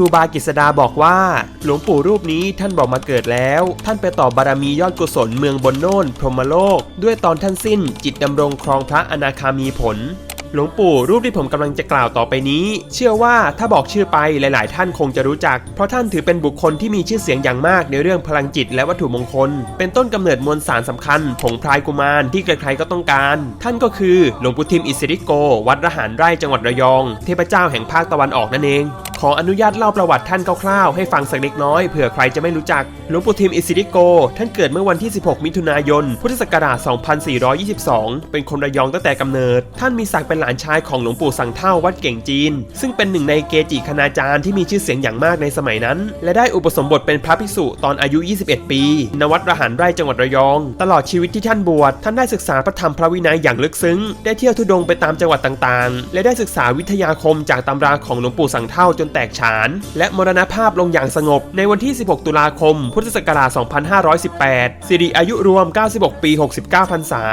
รูบากิษดาบอกว่า หลวงปู่รูปนี้ท่านบอกมาเกิดแล้ว ท่านไปต่อบารมียอดกุศลเมืองบนโน่นพรหมโลก ด้วยตอนท่านสิ้น จิตดำรงครองพระอนาคามีผลหลวงปู่รูปที่ผมกำลังจะกล่าวต่อไปนี้ เชื่อว่าถ้าบอกชื่อไปหลาย ๆ ท่านคงจะรู้จัก เพราะท่านถือเป็นบุคคลที่มีชื่อเสียงอย่างมากในเรื่องพลังจิตและวัตถุมงคล เป็นต้นกำเนิดมวลสารสำคัญ ผงพรายกุมารที่ใครๆก็ต้องการ ท่านก็คือหลวงปู่ทิมอิสริโก วัดระหารไร่จังหวัดระยอง เทพเจ้าแห่งภาคตะวันออกนั่นเอง ขออนุญาตเล่าประวัติท่านคร่าวๆ ให้ฟังสักเล็กน้อยเผื่อใครจะไม่รู้จัก หลวงปู่ทิมอิสิริโก ท่านเกิดเมื่อวันที่ 16 มิถุนายน พุทธศักราช 2422 เป็นคนระยองตั้งแต่กำเนิด ท่านมีศักดิ์เป็นหลานชายของหลวงปู่สังเท่าวัดเก่งจีน ซึ่งเป็นหนึ่งในเกจิคณาจารย์ที่มีชื่อเสียงอย่างมากในสมัยนั้น และได้อุปสมบทเป็นพระภิกษุตอนอายุ 21 ปี ณ วัดระหารไร่จังหวัดระยอง ตลอดชีวิตที่ท่านบวช ท่านได้ศึกษาพระธรรมพระวินัยอย่างลึกซึ้ง ได้เที่ยวทุดงไปตามจังหวัดต่างๆ และได้ศึกษาวิทยาคมจากตำราของหลวงปู่สังเท่าจนแตกฉาน และมรณภาพลงอย่างสงบ ในวันที่ 16 ตุลาคม พุทธศักราช 2518 สิริอายุรวม 96 ปี 69 พรรษา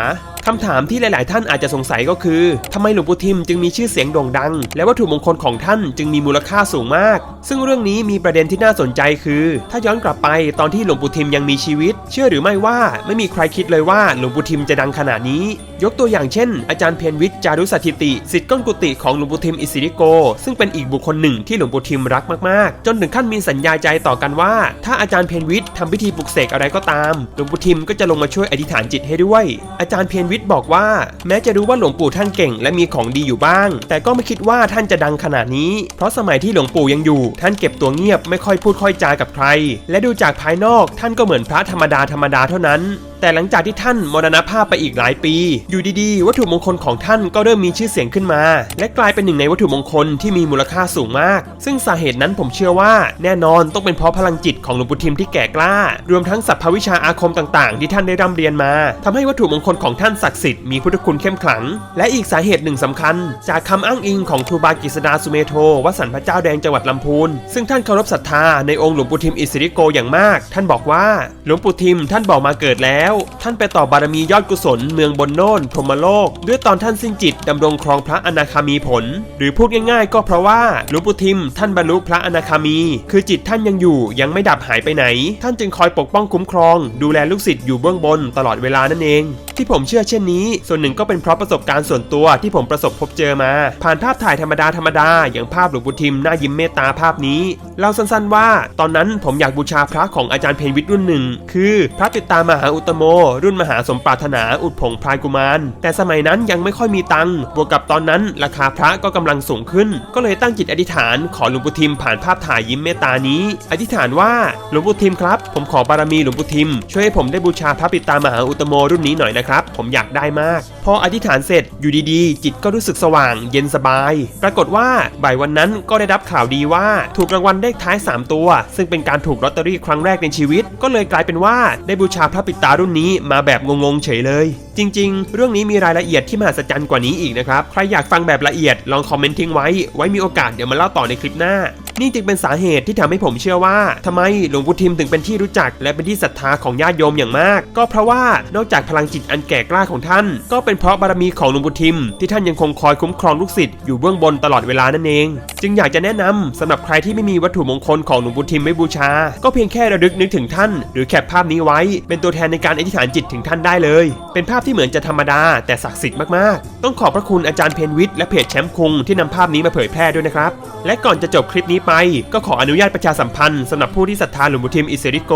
คำถามที่หลาย ๆ ท่านอาจจะสงสัยก็คือทำไมหลวงปู่ทิมจึงมีชื่อเสียงโด่งดัง และวัตถุมงคลของท่านจึงมีมูลค่าสูงมาก ซึ่งเรื่องนี้มีประเด็นที่น่าสนใจคือ ถ้าย้อนกลับไปตอนที่หลวงปู่ทิมยังมีชีวิต เชื่อหรือไม่ว่าไม่มีใครคิดเลยว่าหลวงปู่ทิมจะดังขนาดนี้ ยกตัวอย่างเช่น อาจารย์เพียรวิทย์จารุสถิติสิทธิ์ก้นกุฏิของหลวงปู่ทิมอิสิริโก ซึ่งเป็นอีกบุคคลหนึ่งที่หลวงปู่ทิมรักมาก ๆ จนถึงขั้นมีสัญญาใจต่อกันว่า ถ้าอาจารย์เพียรวิทย์ทำพิธีปลุกเสกอะไรก็ตามหลวงปู่ทิมก็จะลงมาช่วยอธิษฐานจิตให้ด้วย อาจารย์เพียรวิทย์บอกว่า แม้จะรู้ว่าหลวงปู่ท่านเก่ง และมีของดีอยู่บ้าง แต่ก็ไม่คิดว่าท่านจะดังขนาดนี้ เพราะสมัยที่หลวงปู่ยังอยู่ ท่านเก็บตัวเงียบไม่ค่อยพูดค่อยจากับใคร และดูจากภายนอกท่านก็เหมือนพระธรรมดาธรรมดาเท่านั้นแต่หลังจากที่ท่านมรณภาพไปอีกหลายปี อยู่ดีๆ วัตถุมงคลของท่านก็เริ่มมีชื่อเสียงขึ้นมา และกลายเป็นหนึ่งในวัตถุมงคลที่มีมูลค่าสูงมาก ซึ่งสาเหตุนั้นผมเชื่อว่าแน่นอนต้องเป็นเพราะพลังจิตของหลวงปู่ทิมที่แก่กล้า รวมทั้งสัพพวิชาอาคมต่างๆ ที่ท่านได้ร่ำเรียนมาทำให้วัตถุมงคลของท่านศักดิ์สิทธิ์มีพุทธคุณเข้มขลัง และอีกสาเหตุหนึ่งสำคัญ จากคำอ้างอิงของครูบากิษดาสุเมโทวัดสันพระเจ้าแดงจังหวัดลำพูนซึ่งท่านเคารพศรัทธาในองค์หลวงปู่ทิมอิสิริโกอย่างมาก ท่านบอกว่าหลวงปู่ทิมท่านบอกมาเกิดแล้วท่านไปต่อบารมียอดกุศลเมืองบนโน่นพรหมโลก ด้วยตอนท่านสิ้นจิตดำรงครองพระอนาคามีผล หรือพูดง่ายๆ ก็เพราะว่าหลวงปู่ทิม ท่านบรรลุพระอนาคามี คือจิตท่านยังอยู่ยังไม่ดับหายไปไหน ท่านจึงคอยปกป้องคุ้มครอง ดูแลลูกศิษย์อยู่เบื้องบนตลอดเวลานั่นเอง ที่ผมเชื่อเช่นนี้ ส่วนหนึ่งก็เป็นเพราะประสบการณ์ส่วนตัวที่ผมประสบพบเจอมา ผ่านภาพถ่ายธรรมดาธรรมดาอย่างภาพหลวงปู่ทิมหน้ายิ้มเมตตาภาพนี้เล่าสั้นๆว่า ตอนนั้นผมอยากบูชาพระของอาจารย์เพนวิทย์รุ่นหนึ่ง คือ พระติดตามมหาอุตโม รุ่นมหาสมปรารถนาอุดผงพรายกุมาร แต่สมัยนั้นยังไม่ค่อยมีตังค์บวกกับตอนนั้นราคาพระก็กำลังสูงขึ้น ก็เลยตั้งจิตอธิษฐานขอหลวงปู่ทิมผ่านภาพถ่ายยิ้มเมตตานี้ อธิษฐานว่าหลวงปู่ทิมครับ ผมขอบารมีหลวงปู่ทิม ช่วยให้ผมได้บูชาพระปิตามหาอุตโมรุ่นนี้หน่อยนะครับ ผมอยากได้มาก พออธิษฐานเสร็จอยู่ดีๆ จิตก็รู้สึกสว่าง เย็นสบาย ปรากฏว่าบ่ายวันนั้นก็ได้รับข่าวดีว่าถูกรางวัลเลขท้าย 3 ตัว ซึ่งเป็นการถูกลอตเตอรี่ครั้งแรกในชีวิต ก็เลยกลายเป็นว่าได้บูชาพระปิตารุ่นนี้มาแบบงงๆเฉยเลย จริง ๆ เรื่องนี้มีรายละเอียดที่มหัศจรรย์กว่านี้อีกนะครับ ใครอยากฟังแบบละเอียดลองคอมเมนต์ทิ้งไว้ ไว้มีโอกาสเดี๋ยวมาเล่าต่อในคลิปหน้า นี่จึงเป็นสาเหตุที่ทำให้ผมเชื่อว่าทำไมหลวงปู่ทิมถึงเป็นที่รู้จัก และเป็นที่ศรัทธาของญาติโยมอย่างมาก ก็เพราะว่านอกจากพลังจิตอันแก่กล้าของท่าน ก็เป็นเพราะบารมีของหลวงปู่ทิม ที่ท่านยังคงคอยคุ้มครองลูกศิษย์อยู่เบื้องบนตลอดเวลานั่นเอง จึงอยากจะแนะนำสำหรับใครที่ไม่มีวัตถุมงคลของหลวงปู่ทิมไว้บูชา ก็เพียงแค่ระลึกนึกถึงท่าน หรือแคปภาพนี้ไว้ เป็นตัวแทนในการอธิษฐานจิตถึงท่านได้เลย เป็นภาพที่เหมือนจะธรรมดา แต่ศักดิ์สิทธิ์มากๆ ต้องขอบพระคุณอาจารย์เพนวิทย์และเพจแชมป์คุงที่นำภาพนี้มาเผยแพร่ด้วยนะครับและก่อนจะจบคลิปนี้ไป ก็ขออนุญาตประชาสัมพันธ์สำหรับผู้ที่ศรัทธาหลวงปู่ทิมอิสิริโก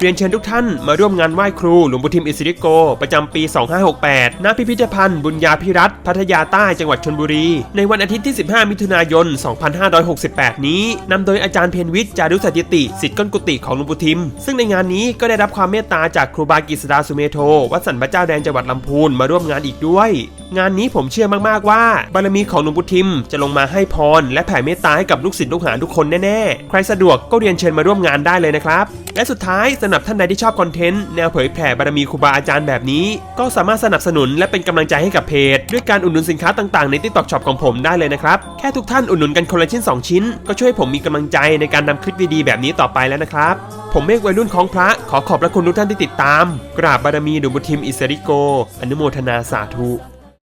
เรียนเชิญทุกท่านมาร่วมงานไหว้ครูหลวงปู่ทิมอิสิริโก ประจำปี 2568 ณ พิพิธภัณฑ์บุญญาภิรัต์พัทยาใต้จังหวัดชลบุรี ในวันอาทิตย์ที่ 15 มิถุนายน 2568 นี้นำโดยอาจารย์เพนวิทย์จารุสถิติสิทธิ์ก้นกุฏิของหลวงปู่ทิม ซึ่งในงานนี้ก็ได้รับความเมตตาจากครูบากิษดาสุเมโทวัดสันพระเจ้าแดนจังหวัดลำพูนมาร่วมงานอีกด้วย งานนี้ผมเชื่อมากๆว่าบารมีของหลวงปู่ทิมจะลงมาให้พรและแผ่เมตตาให้กับลูกศิษย์ลูกหาทุกคนแน่ๆ ใครสะดวกก็เรียนเชิญมาร่วมงานได้เลยนะครับ และสุดท้ายสำหรับท่านใดที่ชอบคอนเทนต์แนวเผยแผ่บารมีครูบาอาจารย์แบบนี้ ก็สามารถสนับสนุนและเป็นกำลังใจให้กับเพจ ด้วยการอุดหนุนสินค้าต่างๆใน TikTok Shop ของผมได้เลยนะครับ แค่ทุกท่านอุดหนุนกันคนละชิ้น 2 ชิ้น ก็ช่วยให้ผมมีกำลังใจในการนำคลิปดีๆแบบนี้ต่อไปแล้วนะครับผมเมฆวัยรุ่นของพระขอขอบพระคุณทุกท่านที่ติดตาม กราบบารมีหลวงปู่ทิมอิสริโก อนุโมทนาสาธุ